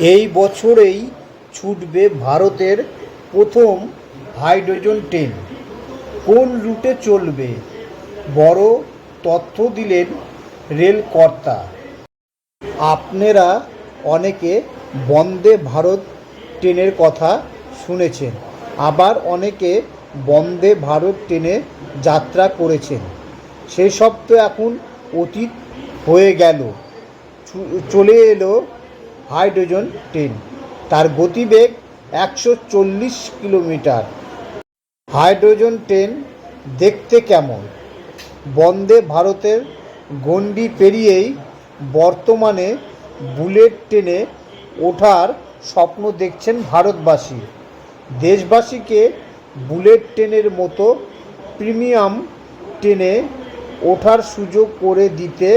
এই বছরেই ছুটবে ভারতের প্রথম হাইড্রোজেন ট্রেন। কোন রুটে চলবে? বড় তথ্য দিলেন রেলকর্তা। আপনারা অনেকে বন্দে ভারত ট্রেনের কথা শুনেছেন, আবার অনেকে বন্দে ভারত ট্রেনে যাত্রা করেছেন। সেসব তো এখন অতীত হয়ে গেল। চলে এলো হাইড্রোজেন ট্রেন তার গতিবেগ একশো চল্লিশ কিলোমিটার। হাইড্রোজেন ট্রেন দেখতে কেমন? বন্দে ভারতের গণ্ডি পেরিয়েই বর্তমানে বুলেট ট্রেনে ওঠার স্বপ্ন দেখছেন ভারতবাসী। দেশবাসীকে বুলেট ট্রেনের মতো প্রিমিয়াম ট্রেনে ওঠার সুযোগ করে দিতে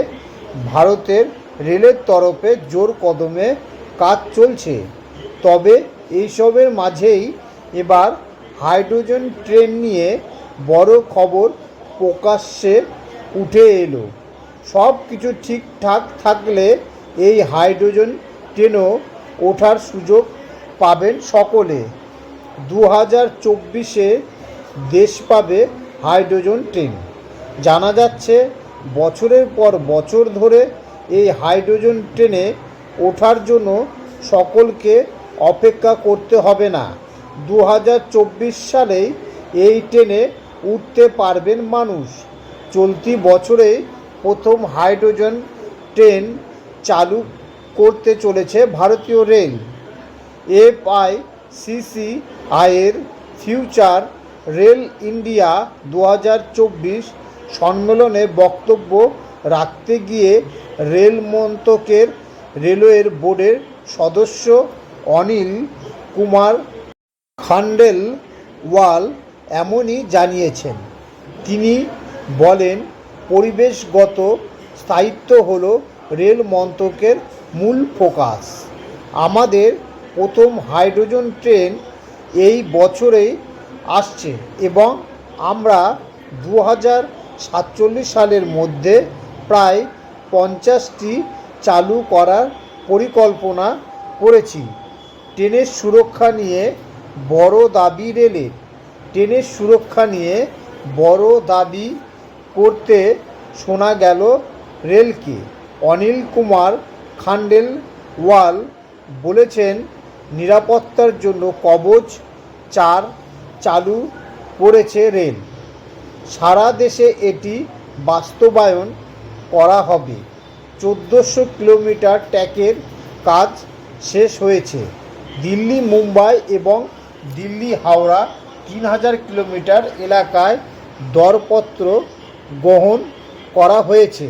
ভারতের রেলের তরফে জোর কদমে কাজ চলছে। তবে এইসবের মাঝেই এবার হাইড্রোজেন ট্রেন নিয়ে বড় খবর প্রকাশ্যে উঠে এলো। সব কিছু ঠিকঠাক থাকলে এই হাইড্রোজেন ট্রেনও ওঠার সুযোগ পাবেন সকলে। দু হাজার চব্বিশে দেশ পাবে হাইড্রোজেন ট্রেন। জানা যাচ্ছে, বছরের পর বছর ধরে এই হাইড্রোজেন ট্রেনে ওঠার জন্য সকলকে অপেক্ষা করতে হবে না। দু হাজার চব্বিশ সালেই এই ট্রেনে উঠতে পারবেন মানুষ। চলতি বছরে প্রথম হাইড্রোজেন ট্রেন চালু করতে চলেছে ভারতীয় rail. F I C C আইয়ের ফিউচার রেল ইন্ডিয়া দু হাজার চব্বিশ সম্মেলনে বক্তব্য রাখতে গিয়ে রেল মন্ত্রকের রেলওয়ের বোর্ডের সদস্য অনিল কুমার খান্ডেল ওয়াল এমনই জানিয়েছেন। তিনি বলেন, পরিবেশগত স্থায়িত্ব হল রেল মন্ত্রকের মূল ফোকাস। আমাদের প্রথম হাইড্রোজেন ট্রেন এই বছরেই আসছে এবং আমরা দু হাজার সাতচল্লিশ সালের মধ্যে প্রায় পঞ্চাশটি চালু করার পরিকল্পনা করেছি। ট্রেনের সুরক্ষা নিয়ে বড় দাবি রেলের ট্রেনের সুরক্ষা নিয়ে বড় দাবি করতে শোনা গেল রেলকে। অনিল কুমার খান্ডেল ওয়াল বলেছেন, নিরাপত্তার জন্য কবচ চার চালু করেছে রেল। সারা দেশে এটি বাস্তবায়ন করা হবে। চোদ্দোশো কিলোমিটার ট্র্যাকের কাজ শেষ হয়েছে। দিল্লি, মুম্বাই এবং দিল্লি, হাওড়া তিন হাজার কিলোমিটার এলাকায় দরপত্র গ্রহণ করা হয়েছে।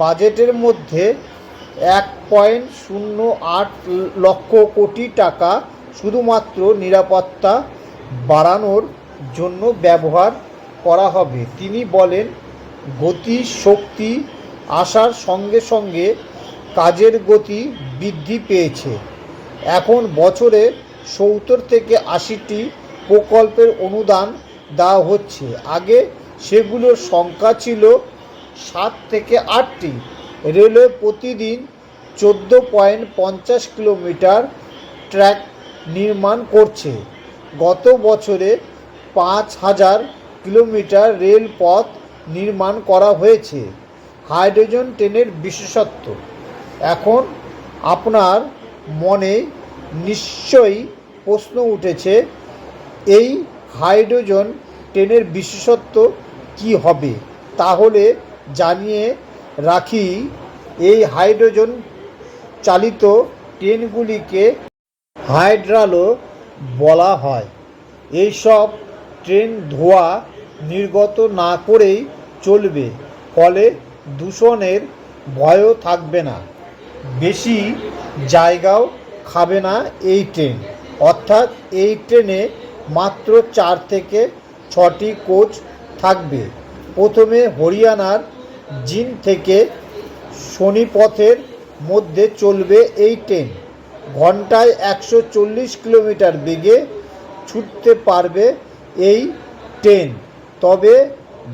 বাজেটের মধ্যে এক পয়েন্ট শূন্য আট লক্ষ কোটি টাকা শুধুমাত্র নিরাপত্তা বাড়ানোর জন্য ব্যবহার করা হবে। তিনি বলেন, গতি, শক্তি আসার সঙ্গে সঙ্গে কাজের গতি বৃদ্ধি পেয়েছে। এখন বছরে সত্তর থেকে আশিটি প্রকল্পের অনুদান দেওয়া হচ্ছে। আগে সেগুলোর সংখ্যা ছিল সাত থেকে আটটি। রেলওয়ে প্রতিদিন চোদ্দ পয়েন্ট পঞ্চাশ কিলোমিটার ট্র্যাক নির্মাণ করছে। গত বছরে পাঁচ হাজার কিলোমিটার রেলপথ নির্মাণ করা হয়েছে। হাইড্রোজেন ট্রেনের বিশেষত্ব। এখন আপনার মনে নিশ্চয়ই প্রশ্ন উঠেছে, এই হাইড্রোজেন ট্রেনের বিশেষত্ব কি হবে? তাহলে জানিয়ে রাখি, এই হাইড্রোজেন চালিত ট্রেনগুলিকে হাইড্রালো বলা হয়। এইসব ট্রেন ধোঁয়া নির্গত না করেই চলবে, ফলে দূষণের ভয়ও থাকবে না। বেশি জায়গাও খাবে না এই ট্রেন। অর্থাৎ এই ট্রেনে মাত্র চার থেকে ছটি কোচ থাকবে। প্রথমে হরিয়ানার জিন থেকে শনিপথের মধ্যে চলবে এই ট্রেন। ঘন্টায় একশো চল্লিশ কিলোমিটার বেগে ছুটতে পারবে এই ট্রেন। তবে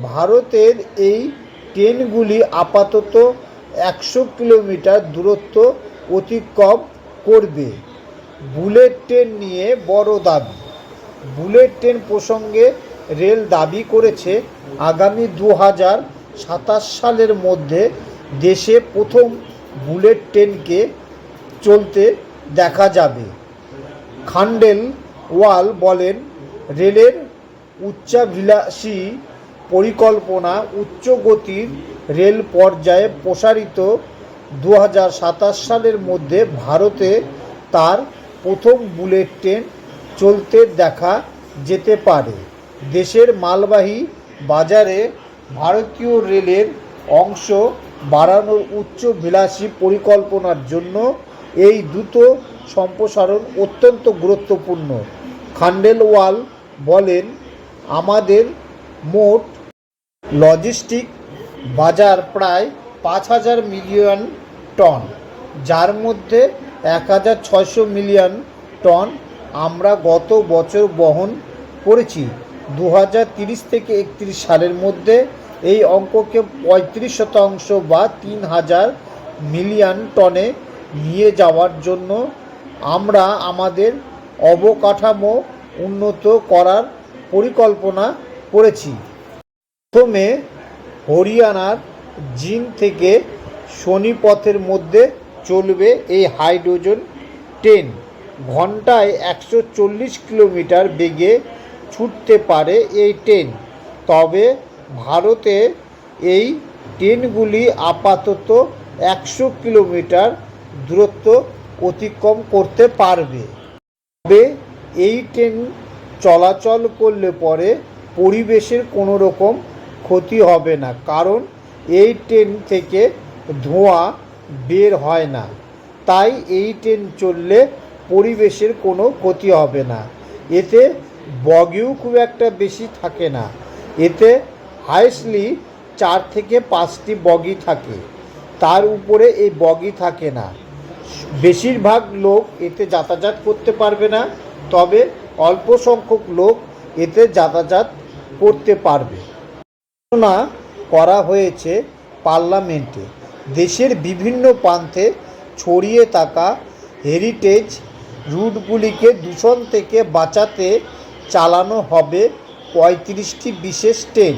ভারতের এই ট্রেনগুলি আপাতত একশো কিলোমিটার দূরত্ব অতিক্রম করবে। বুলেট ট্রেন নিয়ে বড় দাবি। বুলেট ট্রেন প্রসঙ্গে রেল দাবি করেছে, আগামী দু হাজার সাতাশ সালের মধ্যে দেশে প্রথম বুলেট ট্রেনকে চলতে দেখা যাবে। খান্ডেল ওয়াল বলেন, রেলের উচ্চাভিলাষী পরিকল্পনা উচ্চ গতির রেল পর্যায়ে প্রসারিত দু হাজার সাতাশ সালের মধ্যে ভারতে তার প্রথম বুলেট ট্রেন চলতে দেখা যেতে পারে। দেশের মালবাহী বাজারে ভারতীয় রেলের অংশ বাড়ানোর উচ্চ বিলাসী পরিকল্পনার জন্য এই দ্রুত সম্প্রসারণ অত্যন্ত গুরুত্বপূর্ণ। খান্ডেলওয়াল বলেন, আমাদের মোট লজিস্টিক বাজার প্রায় পাঁচ হাজার মিলিয়ন টন, যার মধ্যে এক হাজার ছয়শো মিলিয়ন টন আমরা গত বছর বহন করেছি। দু থেকে একত্রিশ সালের মধ্যে এই অঙ্ককে পঁয়ত্রিশ শতাংশ বা তিন হাজার মিলিয়ন টনে নিয়ে যাওয়ার জন্য আমরা আমাদের অবকাঠামো উন্নত করার পরিকল্পনা করেছি। প্রথমে হরিয়ানার জিন থেকে শনিপথের মধ্যে চলবে এই হাইড্রোজেন ট্রেন। ঘন্টায় একশো চল্লিশ কিলোমিটার বেগে ছুটতে পারে এই ট্রেন। তবে ভারতে এই ট্রেনগুলি আপাতত একশো কিলোমিটার দূরত্ব অতিক্রম করতে পারবে। তবে এই ট্রেন চলাচল করলে পরে পরিবেশের কোনো রকম ক্ষতি হবে না, কারণ এই ট্রেন থেকে ধোঁয়া বের হয় না। তাই এই ট্রেন চললে পরিবেশের কোনো ক্ষতি হবে না। এতে বগিও খুব একটা বেশি থাকে না। এতে হাইস্টলি চার থেকে পাঁচটি বগি থাকে। তার উপরে এই বগি থাকে না। বেশিরভাগ লোক এতে যাতায়াত করতে পারবে না, তবে অল্প সংখ্যক লোক এতে যাতায়াত করতে পারবে। ঘোষণা করা হয়েছে পার্লামেন্টে। দেশের বিভিন্ন প্রান্তে ছড়িয়ে থাকা হেরিটেজ রুটগুলিকে দূষণ থেকে বাঁচাতে চালানো হবে পঁয়ত্রিশটি বিশেষ ট্রেন।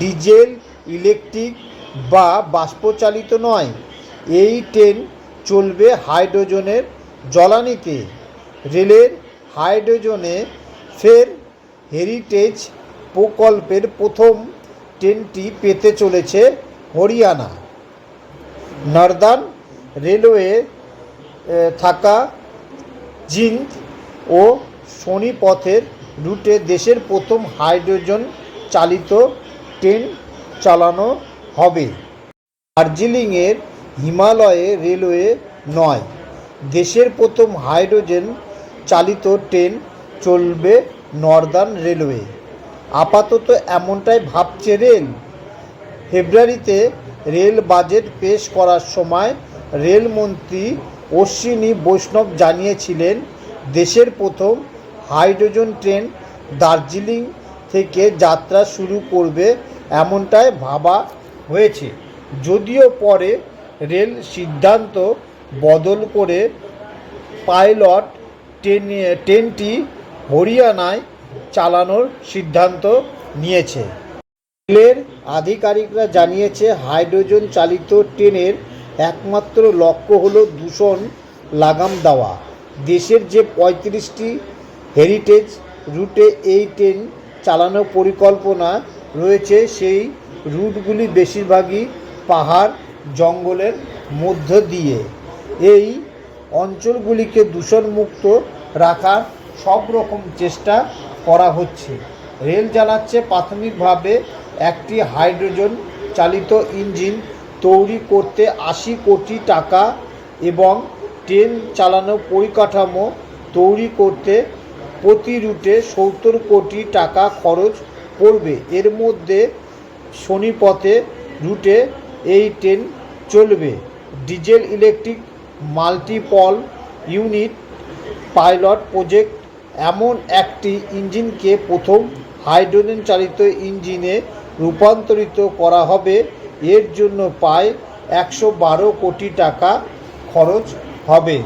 ডিজেল, ইলেকট্রিক বা বাষ্পচালিত নয়। এই ট্রেন চলবে হাইড্রোজেনের জ্বালানিতে। রেলের হাইড্রোজেনে ফের হেরিটেজ প্রকল্পের প্রথম ট্রেনটি পেতে চলেছে হরিয়ানা। নর্দার্ন রেলওয়ে থাকা জিন্দ ও শনিপথের রুটে দেশের প্রথম হাইড্রোজেন চালিত ট্রেন চালানো হবে। দার্জিলিংয়ের হিমালয়ে রেলওয়ে নয়, দেশের প্রথম হাইড্রোজেন চালিত ট্রেন চলবে নর্দার্ন রেলওয়ে। আপাতত এমনটাই ভাবছে রেল ফেব্রুয়ারিতে রেল বাজেট পেশ করার সময় রেলমন্ত্রী অশ্বিনী বৈষ্ণব জানিয়েছিলেন, দেশের প্রথম হাইড্রোজেন ট্রেন দার্জিলিং থেকে যাত্রা শুরু করবে এমনটাই ভাবা হয়েছে। যদিও পরে রেল সিদ্ধান্ত বদল করে পাইলট ট্রেন, ট্রেনটি হরিয়ানায় চালানোর সিদ্ধান্ত নিয়েছে। রেলের আধিকারিকরা জানিয়েছে হাইড্রোজেন চালিত ট্রেনের একমাত্র লক্ষ্য হলো দূষণ লাগাম দেওয়া। দেশের যে পঁয়ত্রিশটি হেরিটেজ রুটে এই ট্রেন চালানোর পরিকল্পনা রয়েছে, সেই রুটগুলি বেশিরভাগই পাহাড় জঙ্গলের মধ্য দিয়ে। এই অঞ্চলগুলিকে দূষণমুক্ত রাখার সব রকম চেষ্টা করা হচ্ছে। রেল জানাচ্ছে প্রাথমিকভাবে একটি হাইড্রোজেন চালিত ইঞ্জিন তৈরি করতে আশি কোটি টাকা এবং ট্রেন চালানো পরিকাঠামো তৈরি করতে প্রতি রুটে সত্তর কোটি টাকা খরচ পড়বে এর মধ্যে শনিপথে রুটে এই ট্রেন চলবে। Diesel electric multiple unit pilot project এমন একটি ইঞ্জিনকে প্রথম হাইড্রোজেন চালিত ইঞ্জিনে রূপান্তরিত করা হবে। এর জন্য প্রায় একশো বারো কোটি টাকা খরচ হবে।